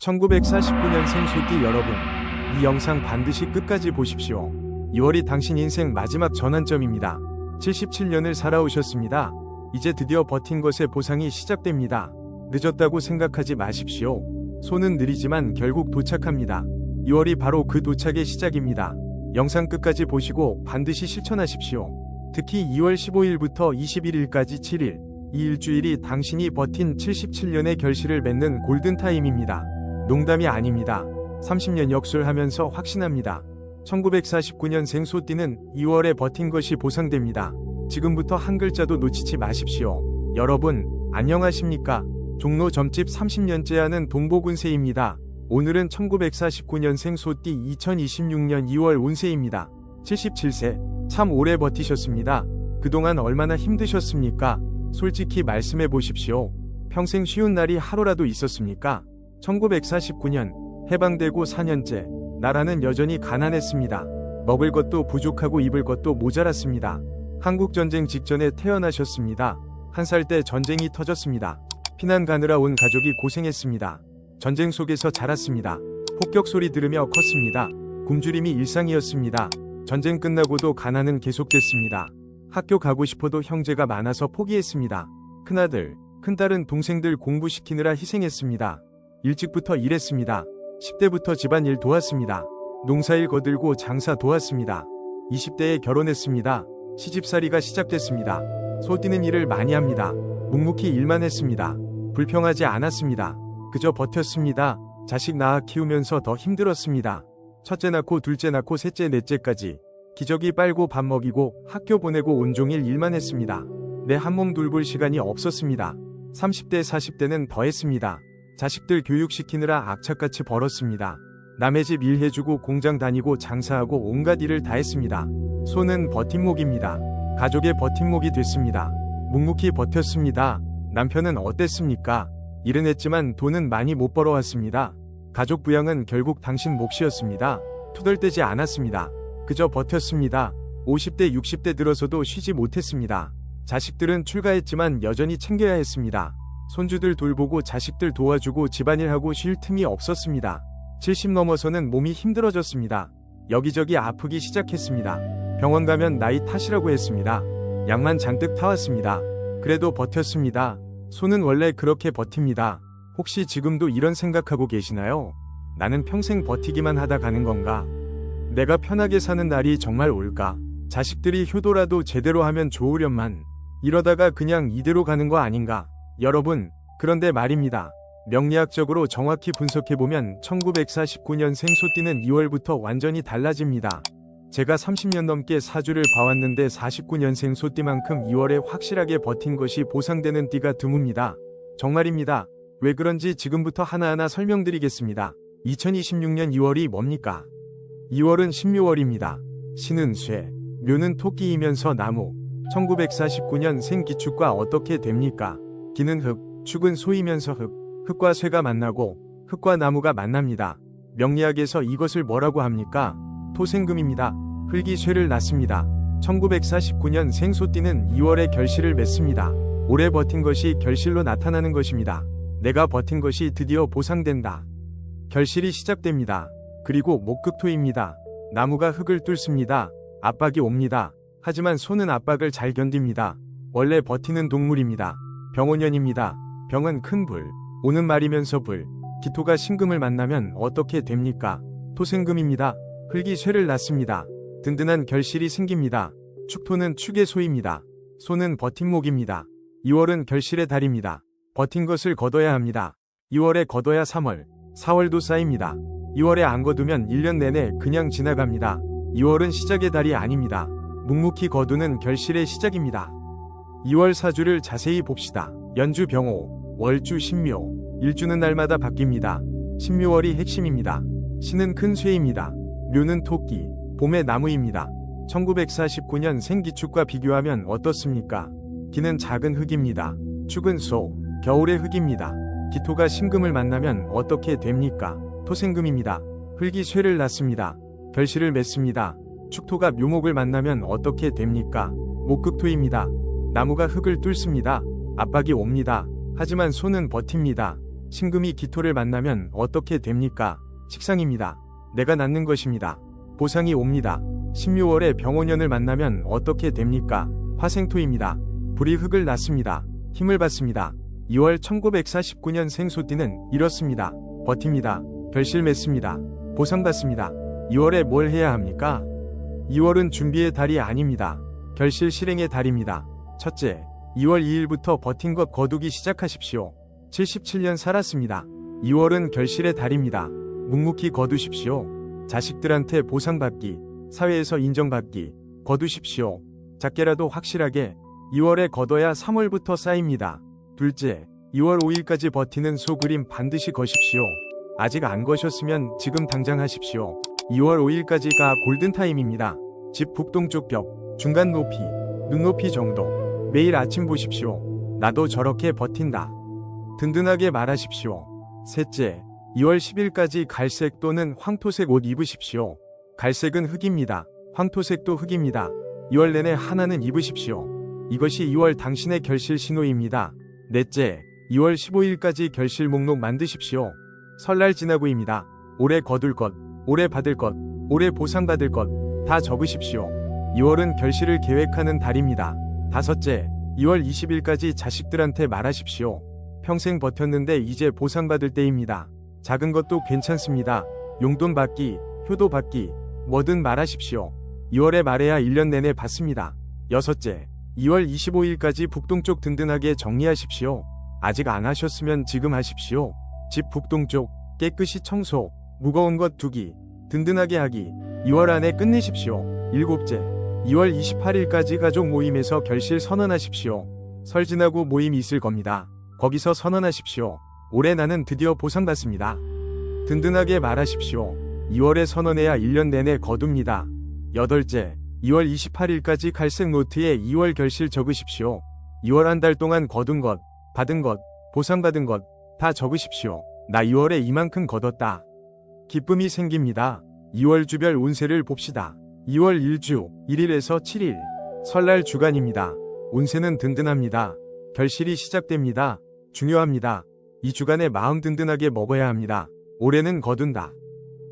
1949년생 소띠 여러분, 이 영상 반드시 끝까지 보십시오. 2월이 당신 인생 마지막 전환점입니다. 77년을 살아오셨습니다. 이제 드디어 버틴 것의 보상이 시작됩니다. 늦었다고 생각하지 마십시오. 손은 느리지만 결국 도착합니다. 2월이 바로 그 도착의 시작입니다. 영상 끝까지 보시고 반드시 실천하십시오. 특히 2월 15일부터 21일까지 7일, 이 일주일이 당신이 버틴 77년의 결실을 맺는 골든타임입니다. 농담이 아닙니다. 30년 역술하면서 확신합니다. 1949년 생 소띠는 2월에 버틴 것이 보상됩니다. 지금부터 한 글자도 놓치지 마십시오. 여러분, 안녕하십니까? 종로 점집 30년째 하는 동복운세입니다. 오늘은 1949년생 소띠 2026년 2월 운세입니다. 77세, 참 오래 버티셨습니다. 그동안 얼마나 힘드셨습니까? 솔직히 말씀해 보십시오. 평생 쉬운 날이 하루라도 있었습니까? 1949년 해방되고 4년째 나라는 여전히 가난했습니다. 먹을 것도 부족하고 입을 것도 모자랐습니다. 한국 전쟁 직전에 태어나셨습니다. 한 살 때 전쟁이 터졌습니다. 피난 가느라 온 가족이 고생했습니다. 전쟁 속에서 자랐습니다. 폭격 소리 들으며 컸습니다. 굶주림이 일상이었습니다. 전쟁 끝나고도 가난은 계속됐습니다. 학교 가고 싶어도 형제가 많아서 포기했습니다. 큰아들, 큰딸은 동생들 공부시키느라 희생했습니다. 일찍부터 일했습니다. 10대부터 집안일 도왔습니다. 농사일 거들고 장사 도왔습니다. 20대에 결혼했습니다. 시집살이가 시작됐습니다. 소띠는 일을 많이 합니다. 묵묵히 일만 했습니다. 불평하지 않았습니다. 그저 버텼습니다. 자식 낳아 키우면서 더 힘들었습니다. 첫째 낳고 둘째 낳고 셋째 넷째까지 기저귀 빨고 밥 먹이고 학교 보내고 온종일 일만 했습니다. 내 한몸 돌볼 시간이 없었습니다. 30대 40대는 더 했습니다. 자식들 교육시키느라 악착같이 벌었습니다. 남의 집 일해주고 공장 다니고 장사하고 온갖 일을 다 했습니다. 손은 버팀목입니다. 가족의 버팀목이 됐습니다. 묵묵히 버텼습니다. 남편은 어땠습니까? 일은 했지만 돈은 많이 못 벌어왔습니다. 가족 부양은 결국 당신 몫이었습니다. 투덜대지 않았습니다. 그저 버텼습니다. 50대 60대 들어서도 쉬지 못했습니다. 자식들은 출가했지만 여전히 챙겨야 했습니다. 손주들 돌보고 자식들 도와주고 집안일하고 쉴 틈이 없었습니다. 70 넘어서는 몸이 힘들어졌습니다. 여기저기 아프기 시작했습니다. 병원 가면 나이 탓이라고 했습니다. 약만 잔뜩 타왔습니다. 그래도 버텼습니다. 손은 원래 그렇게 버팁니다. 혹시 지금도 이런 생각하고 계시나요? 나는 평생 버티기만 하다 가는 건가? 내가 편하게 사는 날이 정말 올까? 자식들이 효도라도 제대로 하면 좋으련만 이러다가 그냥 이대로 가는 거 아닌가? 여러분, 그런데 말입니다. 명리학적으로 정확히 분석해보면 1949년 생소띠는 2월부터 완전히 달라집니다. 제가 30년 넘게 사주를 봐왔는데 49년생 소띠만큼 2월에 확실하게 버틴 것이 보상되는 띠가 드뭅니다. 정말입니다. 왜 그런지 지금부터 하나하나 설명드리겠습니다. 2026년 2월이 뭡니까? 2월은 신묘월입니다. 신은 쇠, 묘는 토끼이면서 나무. 1949년 생기축과 어떻게 됩니까? 기는 흙, 축은 소이면서 흙, 흙과 쇠가 만나고 흙과 나무가 만납니다. 명리학에서 이것을 뭐라고 합니까? 토생금입니다. 흙이 쇠를 낳습니다. 1949년 생소띠는 2월에 결실을 맺습니다. 오래 버틴 것이 결실로 나타나는 것입니다. 내가 버틴 것이 드디어 보상된다. 결실이 시작됩니다. 그리고 목극토입니다. 나무가 흙을 뚫습니다. 압박이 옵니다. 하지만 손은 압박을 잘 견딥니다. 원래 버티는 동물입니다. 병원년입니다. 병은 큰 불, 오는 말이면서 불, 기토가 신금을 만나면 어떻게 됩니까? 토생금입니다. 흙이 쇠를 낳습니다. 든든한 결실이 생깁니다. 축토는 축의 소입니다. 소는 버팀목입니다. 2월은 결실의 달입니다. 버틴 것을 거둬야 합니다. 2월에 거둬야 3월, 4월도 쌓입니다. 2월에 안 거두면 1년 내내 그냥 지나갑니다. 2월은 시작의 달이 아닙니다. 묵묵히 거두는 결실의 시작입니다. 2월 사주를 자세히 봅시다. 연주 병호, 월주 신묘, 일주는 날마다 바뀝니다. 신묘월이 핵심입니다. 신은 큰 쇠입니다. 묘는 토끼, 봄의 나무입니다. 1949년 생기축과 비교하면 어떻습니까? 기는 작은 흙입니다. 축은 소, 겨울의 흙입니다. 기토가 신금을 만나면 어떻게 됩니까? 토생금입니다. 흙이 쇠를 낳습니다. 결실을 맺습니다. 축토가 묘목을 만나면 어떻게 됩니까? 목극토입니다. 나무가 흙을 뚫습니다. 압박이 옵니다. 하지만 손은 버팁니다. 신금이 기토를 만나면 어떻게 됩니까? 식상입니다. 내가 낳는 것입니다. 보상이 옵니다. 16월에 병원년을 만나면 어떻게 됩니까? 화생토입니다. 불이 흙을 낳습니다. 힘을 받습니다. 2월 1949년 생소띠는 이렇습니다. 버팁니다. 결실 맺습니다. 보상받습니다. 2월에 뭘 해야 합니까? 2월은 준비의 달이 아닙니다. 결실 실행의 달입니다. 첫째, 2월 2일부터 버틴 것 거두기 시작하십시오. 77년 살았습니다. 2월은 결실의 달입니다. 묵묵히 거두십시오. 자식들한테 보상받기, 사회에서 인정받기, 거두십시오. 작게라도 확실하게 2월에 거둬야 3월부터 쌓입니다. 둘째, 2월 5일까지 버티는 소그림 반드시 거십시오. 아직 안 거셨으면 지금 당장 하십시오. 2월 5일까지가 골든타임입니다. 집 북동쪽 벽, 중간 높이, 눈높이 정도. 매일 아침 보십시오. 나도 저렇게 버틴다. 든든하게 말하십시오. 셋째, 2월 10일까지 갈색 또는 황토색 옷 입으십시오. 갈색은 흙입니다. 황토색도 흙입니다. 2월 내내 하나는 입으십시오. 이것이 2월 당신의 결실 신호입니다. 넷째, 2월 15일까지 결실 목록 만드십시오. 설날 지나고입니다. 올해 거둘 것, 올해 받을 것, 올해 보상받을 것, 다 적으십시오. 2월은 결실을 계획하는 달입니다. 다섯째, 2월 20일까지 자식들한테 말하십시오. 평생 버텼는데 이제 보상받을 때입니다. 작은 것도 괜찮습니다. 용돈 받기, 효도 받기, 뭐든 말하십시오. 2월에 말해야 1년 내내 받습니다. 여섯째, 2월 25일까지 북동쪽 든든하게 정리하십시오. 아직 안 하셨으면 지금 하십시오. 집 북동쪽 깨끗이 청소, 무거운 것 두기, 든든하게 하기. 2월 안에 끝내십시오. 일곱째, 2월 28일까지 가족 모임에서 결실 선언하십시오. 설 지나고 모임 있을 겁니다. 거기서 선언하십시오. 올해 나는 드디어 보상받습니다. 든든하게 말하십시오. 2월에 선언해야 1년 내내 거둡니다. 여덟째, 2월 28일까지 갈색 노트에 2월 결실 적으십시오. 2월 한 달 동안 거둔 것, 받은 것, 보상받은 것, 다 적으십시오. 나 2월에 이만큼 거뒀다. 기쁨이 생깁니다. 2월 주별 운세를 봅시다. 2월 1주 1일에서 7일 설날 주간입니다. 운세는 든든합니다. 결실이 시작됩니다. 중요합니다. 이 주간에 마음 든든하게 먹어야 합니다. 올해는 거둔다.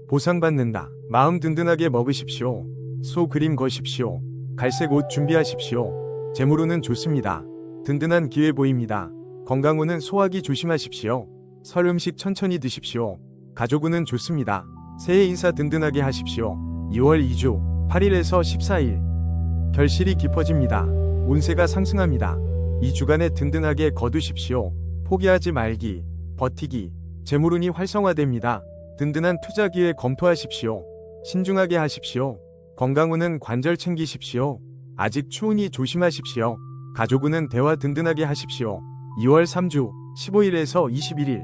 보상받는다. 마음 든든하게 먹으십시오. 소 그림 거십시오. 갈색 옷 준비하십시오. 재물운은 좋습니다. 든든한 기회 보입니다. 건강운은 소화기 조심하십시오. 설 음식 천천히 드십시오. 가족운은 좋습니다. 새해 인사 든든하게 하십시오. 2월 2주 8일에서 14일 결실이 깊어집니다. 운세가 상승합니다. 이 주간에 든든하게 거두십시오. 포기하지 말기, 버티기, 재물운이 활성화됩니다. 든든한 투자 기회 검토하십시오. 신중하게 하십시오. 건강운은 관절 챙기십시오. 아직 추우니 조심하십시오. 가족운은 대화 든든하게 하십시오. 2월 3주 15일에서 21일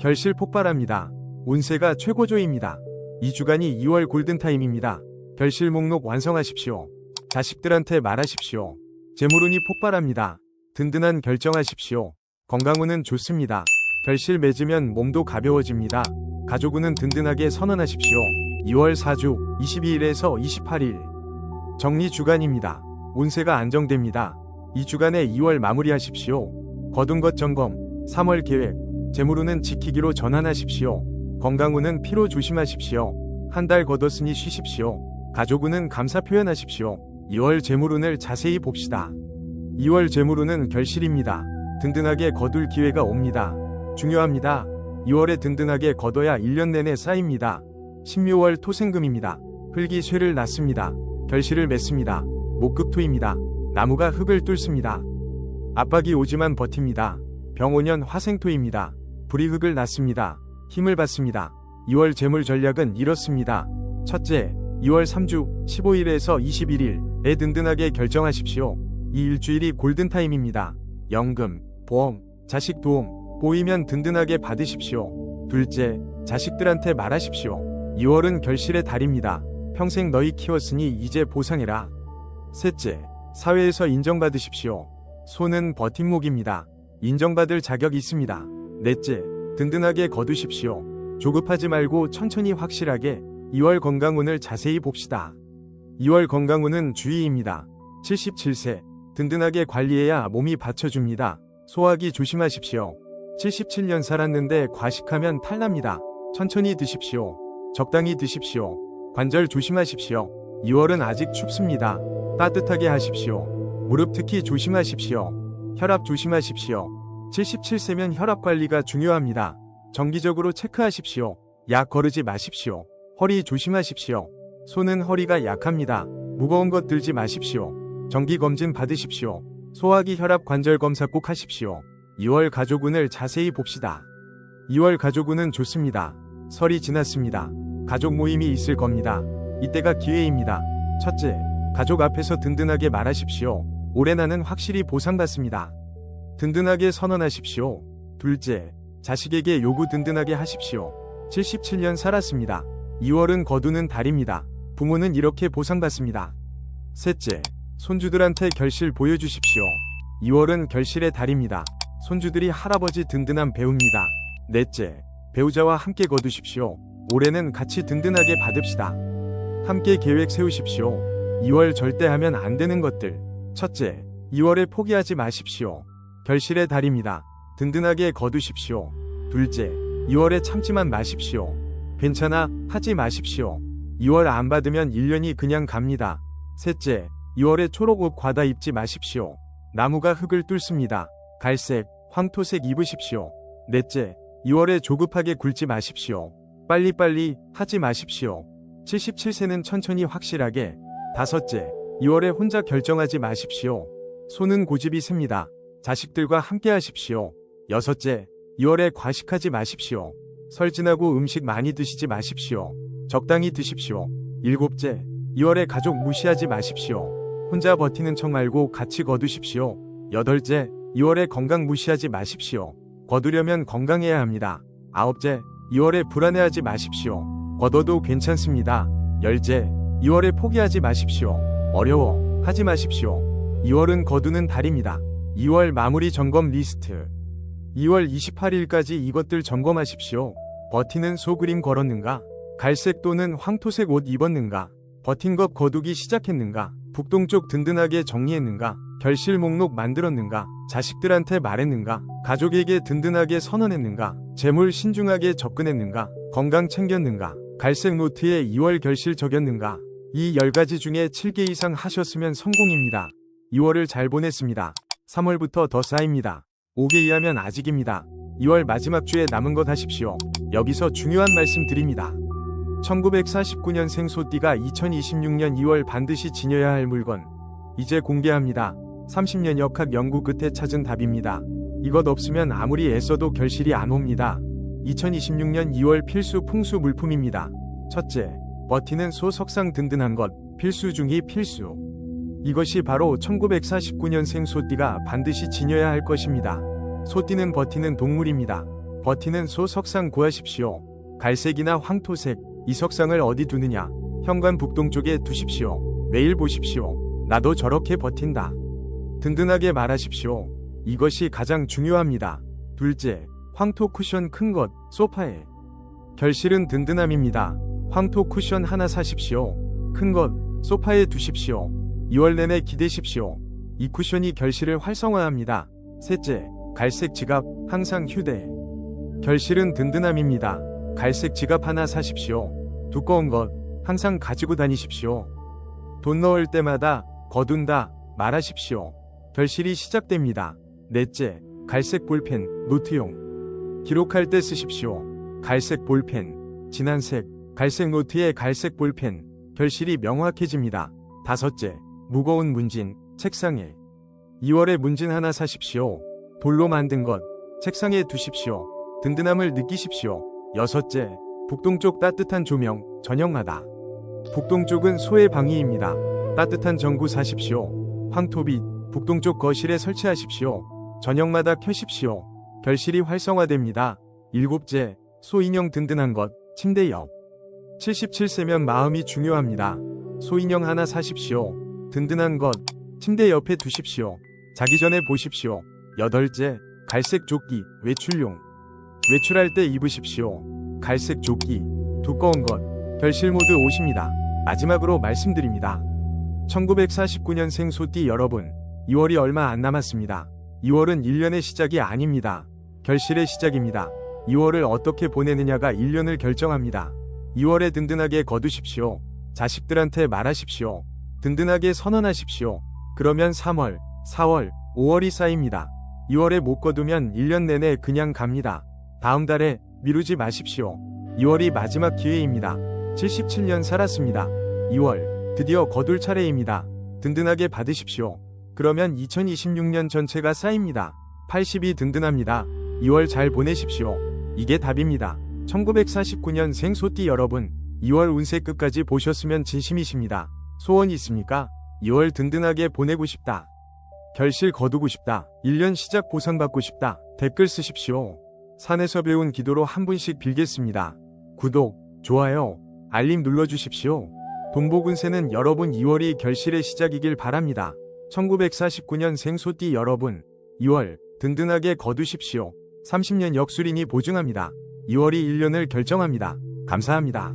결실 폭발합니다. 운세가 최고조입니다. 이 주간이 2월 골든타임입니다. 결실 목록 완성하십시오. 자식들한테 말하십시오. 재물운이 폭발합니다. 든든한 결정하십시오. 건강운은 좋습니다. 결실 맺으면 몸도 가벼워집니다. 가족운은 든든하게 선언하십시오. 2월 4주 22일에서 28일 정리 주간입니다. 운세가 안정됩니다. 이 주간에 2월 마무리하십시오. 거둔 것 점검, 3월 계획, 재물운은 지키기로 전환하십시오. 건강운은 피로 조심하십시오. 한 달 거뒀으니 쉬십시오. 가족운은 감사 표현하십시오. 2월 재물운을 자세히 봅시다. 2월 재물운은 결실입니다. 든든하게 거둘 기회가 옵니다. 중요합니다. 2월에 든든하게 거둬야 1년 내내 쌓입니다. 16월 토생금입니다. 흙이 쇠를 낳습니다. 결실을 맺습니다. 목극토입니다. 나무가 흙을 뚫습니다. 압박이 오지만 버팁니다. 병오년 화생토입니다. 불이 흙을 낳습니다. 힘을 받습니다. 2월 재물 전략은 이렇습니다. 첫째, 2월 3주 15일에서 21일에 든든하게 결정하십시오. 이 일주일이 골든타임입니다. 연금, 보험, 자식 도움, 보이면 든든하게 받으십시오. 둘째, 자식들한테 말하십시오. 2월은 결실의 달입니다. 평생 너희 키웠으니 이제 보상해라. 셋째, 사회에서 인정받으십시오. 소는 버팀목입니다. 인정받을 자격이 있습니다. 넷째, 든든하게 거두십시오. 조급하지 말고 천천히 확실하게 2월 건강운을 자세히 봅시다. 2월 건강운은 주의입니다. 77세, 든든하게 관리해야 몸이 받쳐줍니다. 소화기 조심하십시오. 77년 살았는데 과식하면 탈납니다. 천천히 드십시오. 적당히 드십시오. 관절 조심하십시오. 2월은 아직 춥습니다. 따뜻하게 하십시오. 무릎 특히 조심하십시오. 혈압 조심하십시오. 77세면 혈압 관리가 중요합니다. 정기적으로 체크하십시오. 약 거르지 마십시오. 허리 조심하십시오. 손은 허리가 약합니다. 무거운 것 들지 마십시오. 정기 검진 받으십시오. 소화기 혈압 관절 검사 꼭 하십시오. 2월 가족운을 자세히 봅시다. 2월 가족운은 좋습니다. 설이 지났습니다. 가족 모임이 있을 겁니다. 이때가 기회입니다. 첫째, 가족 앞에서 든든하게 말하십시오. 올해 나는 확실히 보상받습니다. 든든하게 선언하십시오. 둘째, 자식에게 요구 든든하게 하십시오. 77년 살았습니다. 2월은 거두는 달입니다. 부모는 이렇게 보상받습니다. 셋째, 손주들한테 결실 보여주십시오. 2월은 결실의 달입니다. 손주들이 할아버지 든든함 배웁니다. 넷째, 배우자와 함께 거두십시오. 올해는 같이 든든하게 받읍시다. 함께 계획 세우십시오. 2월 절대 하면 안 되는 것들. 첫째, 2월에 포기하지 마십시오. 결실의 달입니다. 든든하게 거두십시오. 둘째, 2월에 참지만 마십시오. 괜찮아, 하지 마십시오. 2월 안 받으면 1년이 그냥 갑니다. 셋째, 2월에 초록 옷 과다 입지 마십시오. 나무가 흙을 뚫습니다. 갈색, 황토색 입으십시오. 넷째, 2월에 조급하게 굴지 마십시오. 빨리빨리 하지 마십시오. 77세는 천천히 확실하게. 다섯째, 2월에 혼자 결정하지 마십시오. 손은 고집이 셉니다. 자식들과 함께 하십시오. 여섯째, 2월에 과식하지 마십시오. 설 지나고 음식 많이 드시지 마십시오. 적당히 드십시오. 일곱째, 2월에 가족 무시하지 마십시오. 혼자 버티는 척 말고 같이 거두십시오. 여덟째, 2월에 건강 무시하지 마십시오. 거두려면 건강해야 합니다. 아홉째, 2월에 불안해하지 마십시오. 거둬도 괜찮습니다. 열째, 2월에 포기하지 마십시오. 어려워, 하지 마십시오. 2월은 거두는 달입니다. 2월 마무리 점검 리스트. 2월 28일까지 이것들 점검하십시오. 버티는 소 그림 걸었는가? 갈색 또는 황토색 옷 입었는가? 버틴 것 거두기 시작했는가? 북동쪽 든든하게 정리했는가? 결실 목록 만들었는가? 자식들한테 말했는가? 가족에게 든든하게 선언했는가? 재물 신중하게 접근했는가? 건강 챙겼는가? 갈색 노트에 2월 결실 적였는가? 이 10가지 중에 7개 이상 하셨으면 성공입니다. 2월을 잘 보냈습니다. 3월부터 더 쌓입니다. 5개 이하면 아직입니다. 2월 마지막 주에 남은 것 하십시오. 여기서 중요한 말씀 드립니다. 1949년생 소띠가 2026년 2월 반드시 지녀야 할 물건. 이제 공개합니다. 30년 역학 연구 끝에 찾은 답입니다. 이것 없으면 아무리 애써도 결실이 안 옵니다. 2026년 2월 필수 풍수 물품입니다. 첫째, 버티는 소 석상 든든한 것, 필수 중의 필수. 이것이 바로 1949년생 소띠가 반드시 지녀야 할 것입니다. 소띠는 버티는 동물입니다. 버티는 소 석상 구하십시오. 갈색이나 황토색, 이 석상을 어디 두느냐? 현관 북동쪽에 두십시오. 매일 보십시오. 나도 저렇게 버틴다. 든든하게 말하십시오. 이것이 가장 중요합니다. 둘째, 황토 쿠션 큰 것, 소파에. 결실은 든든함입니다. 황토 쿠션 하나 사십시오. 큰 것, 소파에 두십시오. 2월 내내 기대십시오. 이 쿠션이 결실을 활성화합니다. 셋째, 갈색 지갑, 항상 휴대. 결실은 든든함입니다. 갈색 지갑 하나 사십시오. 두꺼운 것, 항상 가지고 다니십시오. 돈 넣을 때마다 거둔다 말하십시오. 결실이 시작됩니다. 넷째, 갈색 볼펜, 노트용. 기록할 때 쓰십시오. 갈색 볼펜, 진한 색, 갈색 노트에 갈색 볼펜, 결실이 명확해집니다. 다섯째, 무거운 문진, 책상에. 2월에 문진 하나 사십시오. 돌로 만든 것, 책상에 두십시오. 든든함을 느끼십시오. 여섯째, 북동쪽 따뜻한 조명, 저녁마다. 북동쪽은 소의 방위입니다. 따뜻한 전구 사십시오. 황토빛, 북동쪽 거실에 설치하십시오. 저녁마다 켜십시오. 결실이 활성화됩니다. 일곱째, 소인형 든든한 것, 침대 옆. 77세면 마음이 중요합니다. 소인형 하나 사십시오. 든든한 것, 침대 옆에 두십시오. 자기 전에 보십시오. 여덟째, 갈색 조끼, 외출용. 외출할 때 입으십시오. 갈색 조끼, 두꺼운 것, 결실 모드 오십니다. 마지막으로 말씀드립니다. 1949년생 소띠 여러분, 2월이 얼마 안 남았습니다. 2월은 1년의 시작이 아닙니다. 결실의 시작입니다. 2월을 어떻게 보내느냐가 1년을 결정합니다. 2월에 든든하게 거두십시오. 자식들한테 말하십시오. 든든하게 선언하십시오. 그러면 3월, 4월, 5월이 쌓입니다. 2월에 못 거두면 1년 내내 그냥 갑니다. 다음 달에 미루지 마십시오. 2월이 마지막 기회입니다. 77년 살았습니다. 2월, 드디어 거둘 차례입니다. 든든하게 받으십시오. 그러면 2026년 전체가 쌓입니다. 80이 든든합니다. 2월 잘 보내십시오. 이게 답입니다. 1949년 생소띠 여러분, 2월 운세 끝까지 보셨으면 진심이십니다. 소원 있습니까? 2월 든든하게 보내고 싶다. 결실 거두고 싶다. 1년 시작 보상받고 싶다. 댓글 쓰십시오. 산에서 배운 기도로 한 분씩 빌겠습니다. 구독, 좋아요, 알림 눌러주십시오. 동복운세는 여러분 2월이 결실의 시작이길 바랍니다. 1949년 생 소띠 여러분, 2월 든든하게 거두십시오. 30년 역술인이 보증합니다. 2월이 1년을 결정합니다. 감사합니다.